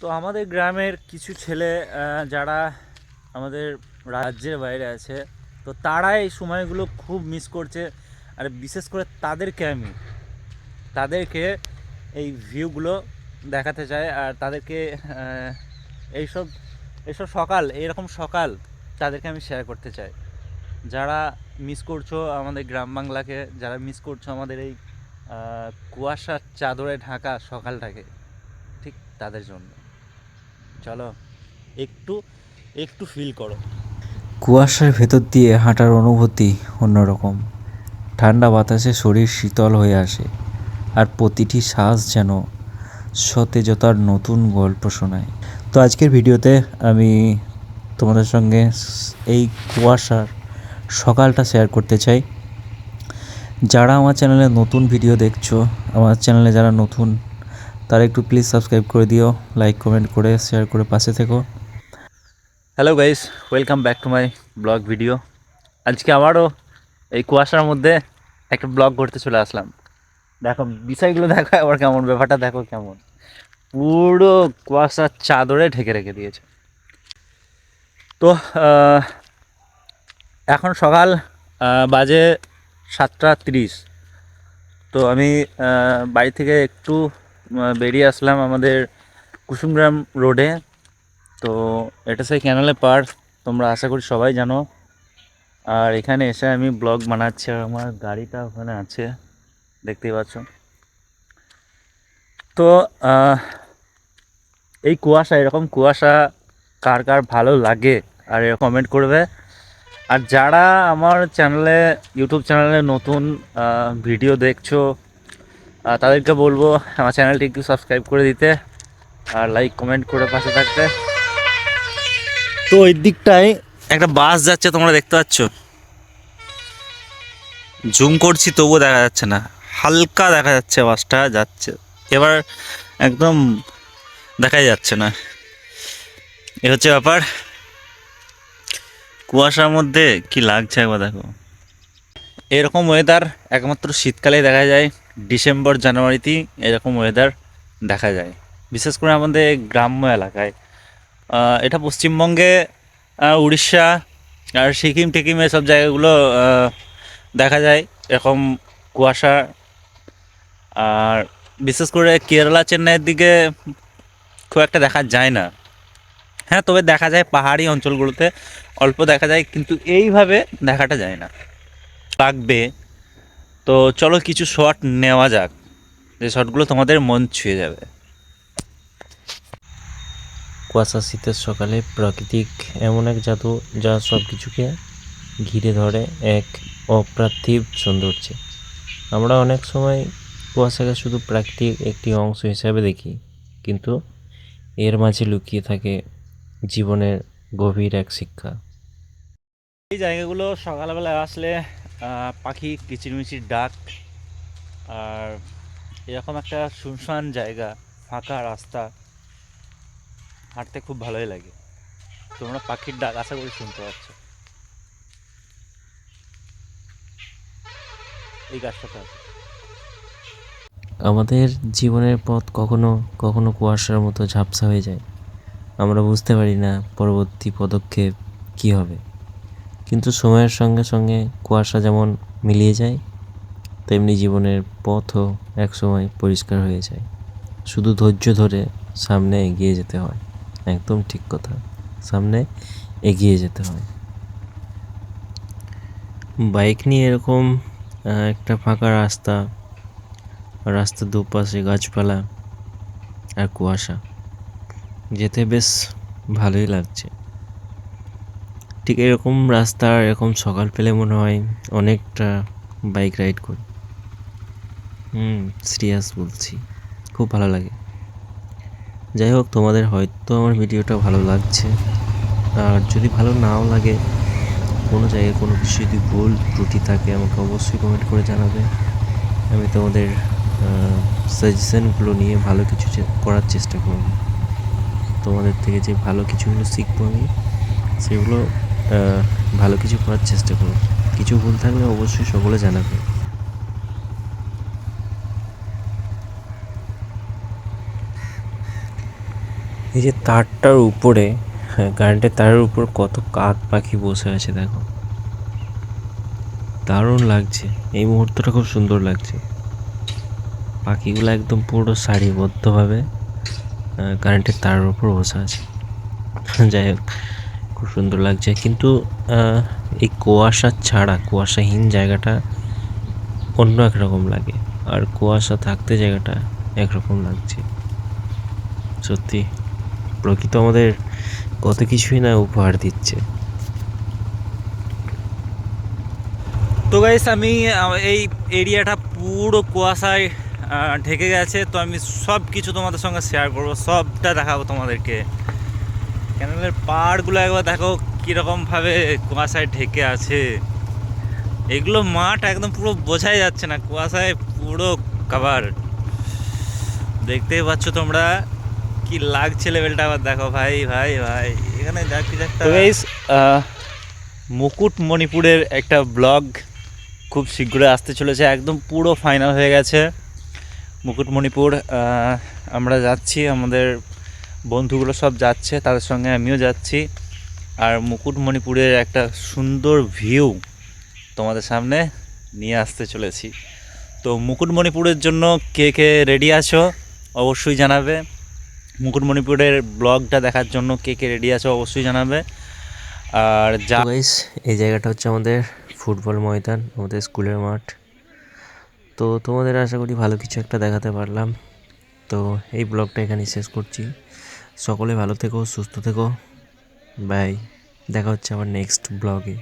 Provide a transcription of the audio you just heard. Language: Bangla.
তো আমাদের গ্রামের কিছু ছেলে যারা আমাদের রাজ্যের বাইরে আছে, তো তারা এই সময়গুলো খুব মিস করছে। আর বিশেষ করে তাদেরকে আমি, তাদেরকে এই ভিউগুলো দেখাতে চাই। আর তাদেরকে এইসব এইসব সকাল, এইরকম সকাল তাদেরকে আমি শেয়ার করতে চাই। যারা মিস করছ আমাদের গ্রাম বাংলাকে, যারা মিস করছ আমাদের এই কুয়াশার চাদরে ঢাকা সকালটাকে, ঠিক তাদের জন্য। চলো, একটু একটু ফিল করো। কুয়াশার ভেতর দিয়ে হাঁটার অনুভূতি অন্যরকম। ঠান্ডা বাতাসে শরীর শীতল হয়ে আসে, আর প্রতিটি শ্বাস যেন সতেজতার নতুন গল্প শোনায়। তো আজকের ভিডিওতে আমি তোমাদের সঙ্গে এই কুয়াশার সকালটা শেয়ার করতে চাই। যারা আমার চ্যানেলে নতুন ভিডিও দেখছ, আমার চ্যানেলে যারা নতুন তারা একটু প্লিজ সাবস্ক্রাইব করে দিও লাইক কমেন্ট করে শেয়ার করে পাশে থেকো। Hello guys welcome back to my blog video আজকে আমারও এই কুয়াশার মধ্যে একটা ব্লগ করতে চলে আসলাম। দেখো, বিষয়গুলো দেখো, আবার কেমন, ব্যাপারটা দেখো কেমন। পুরো কুয়াশার চাদরে ঢেকে রেখে দিয়েছে। তো এখন সকাল বাজে সাতটা তিরিশ। তো আমি বাড়ি থেকে একটু বেরিয়ে আসলাম আমাদের কুসুমগ্রাম রোডে। তো এটা সেই ক্যানালে পার তোমরা আশা করি সবাই জানো। আর এখানে এসে আমি ব্লগ বানাচ্ছি, আর আমার গাড়িটা ওখানে আছে, দেখতেই পাচ্ছ। তো এই কুয়াশা, এরকম কুয়াশা কার কার ভালো লাগে, আর কমেন্ট করবে। আর যারা আমার চ্যানেলে ইউটিউব চ্যানেলে নতুন ভিডিও দেখছ তাদেরকে বলব আমার চ্যানেলটি একটু সাবস্ক্রাইব করে দিতে আর লাইক কমেন্ট করে পাশে থাকতে। তো ওই দিকটায় একটা বাস যাচ্ছে, তোমরা দেখতে পাচ্ছ। জুম করছি, তবুও দেখা যাচ্ছে না। হালকা দেখা যাচ্ছে বাসটা যাচ্ছে। এবার একদম দেখাই যাচ্ছে না। এ হচ্ছে ব্যাপার। কুয়াশার মধ্যে কি লাগছে একবার দেখো। এরকম ওয়েদার একমাত্র শীতকালে দেখা যায়। ডিসেম্বর, জানুয়ারিতেই এরকম ওয়েদার দেখা যায়। বিশেষ করে আমাদের গ্রাম্য এলাকায়। এটা পশ্চিমবঙ্গে উড়িষ্যা আর সিকিম টিকিম এসব জায়গাগুলো দেখা যায়। এরকম কুয়াশা। আর বিশেষ করে কেরালা, চেন্নাইয়ের দিকে খুব একটা দেখা যায় না। হ্যাঁ তবে দেখা যায় পাহাড়ি অঞ্চলগুলোতে। অল্প দেখা যায়, কিন্তু এইভাবে দেখাটা যায় না। লাগবে তো চলো কিছু শট নেওয়া যাক। যে শটগুলো তোমাদের মন ছুঁয়ে যাবে। কুয়াশা শীতের সকালে প্রাকৃতিক এমন এক জাদু যা সব কিছুকে ঘিরে ধরে এক অপ্রার্থিব সৌন্দর্যে। আমরা অনেক সময় কুয়াশাকে শুধু প্রাকৃতিক একটি অংশ হিসাবে দেখি কিন্তু এর মাঝে লুকিয়ে থাকে জীবনের গভীর এক শিক্ষা। এই জায়গাগুলো সকালবেলা আসলে পাখি, কিচিরমিচির, ডাক, আর এরকম একটা শুনশান জায়গা, ফাঁকা রাস্তা, হাঁটতে খুব ভালোই লাগে। তোমরা পাখির ডাক আশা করি শুনতে পাচ্ছ। এই গাছটাতে আছে। আমাদের জীবনের পথ কখনো কখনো কুয়াশার মতো ঝাপসা হয়ে যায়। আমরা বুঝতে পারি না পরবর্তী পদক্ষেপ কী হবে। কিন্তু সময়ের সঙ্গে সঙ্গে কুয়াশা যেমন মিলিয়ে যায়, তেমনি জীবনের পথও একসময় পরিষ্কার হয়ে যায়। শুধু ধৈর্য ধরে সামনে এগিয়ে যেতে হয়, একদম ঠিক কথা, সামনে এগিয়ে যেতে হয়। বাইক নিয়ে এরকম একটা ফাঁকা রাস্তা, রাস্তার দুপাশে গাছপালা আর কুয়াশা, যেতে বেশ ভালোই লাগছে। ঠিক এরকম রাস্তা, এরকম সকাল পেলে মনে হয় অনেকটা বাইক রাইড করি। হুম সিরিয়াস বলছি। খুব ভালো লাগে। যাই হোক, তোমাদের হয়তো আমার ভিডিওটা ভালো লাগছে। আর যদি ভালো নাও লাগে, কোনো জায়গায় কোনো কিছু যদি ভুল ত্রুটি থাকে, আমাকে অবশ্যই কমেন্ট করে জানাবে। আমি তোমাদের সাজেশনগুলো নিয়ে ভালো কিছু করার চেষ্টা করব। তোমাদের থেকে যে ভালো কিছুগুলো শিখব আমি, সেগুলো ভালো কিছু করার চেষ্টা করব কিছু ভুল থাকলে অবশ্যই সকলে জানাবে। এই যে তারটার উপরে হ্যাঁ কারেন্টের তারের উপর কত কাক পাখি বসে আছে দেখো। দারুণ লাগছে। এই মুহূর্তটা খুব সুন্দর লাগছে। পাখিগুলো একদম পুরো সারিবদ্ধভাবে কারেন্টের তারের উপর বসে আছে। যাই হোক খুব সুন্দর লাগছে। কিন্তু এই কুয়াশা ছাড়া, কুয়াশাহীন জায়গাটা অন্য একরকম লাগে। আর কুয়াশা থাকতে জায়গাটা একরকম লাগছে। সত্যি, প্রকৃত আমাদের কত কিছুই না উপহার দিচ্ছে। তো গাইস আমি এই এরিয়াটা পুরো কুয়াশায় ঢেকে গেছে। তো আমি সব কিছু তোমাদের সঙ্গে শেয়ার করব, সবটা দেখাবো তোমাদেরকে। ক্যানেলের পাহাড়গুলো একবার দেখো কীরকমভাবে কুয়াশায় ঢেকে আছে। এগুলো মাঠ একদম পুরো বোঝাই যাচ্ছে না কুয়াশায় পুরো কাভার দেখতেই পাচ্ছ তোমরা কি লাগছে লেভেলটা আবার দেখো ভাই ভাই ভাই এখানে দেখ কি একটা মুকুট মণিপুরের একটা ব্লগ খুব শীঘ্রই আসতে চলেছে একদম পুরো ফাইনাল হয়ে গেছে। মুকুটমণিপুর আমরা যাচ্ছি আমাদের বন্ধুগুলো সব যাচ্ছে, তাদের সঙ্গে আমিও যাচ্ছি। আর মুকুটমণিপুরের একটা সুন্দর ভিউ তোমাদের সামনে নিয়ে আসতে চলেছি। তো মুকুটমণিপুরের জন্য কে কে রেডি আছো অবশ্যই জানাবে। মুকুটমণিপুরের ব্লগটা দেখার জন্য কে কে রেডি আছো অবশ্যই জানাবে। আর যা গাইস এই জায়গাটা হচ্ছে আমাদের ফুটবল ময়দান, আমাদের স্কুলের মাঠ। তো তোমাদের আশা করি ভালো কিছু একটা দেখাতে পারলাম। তো এই ব্লগটা এখানেই শেষ করছি। সকলে ভালো থেকো সুস্থ থেকো। বাই। দেখা হচ্ছে আবার নেক্সট ব্লগে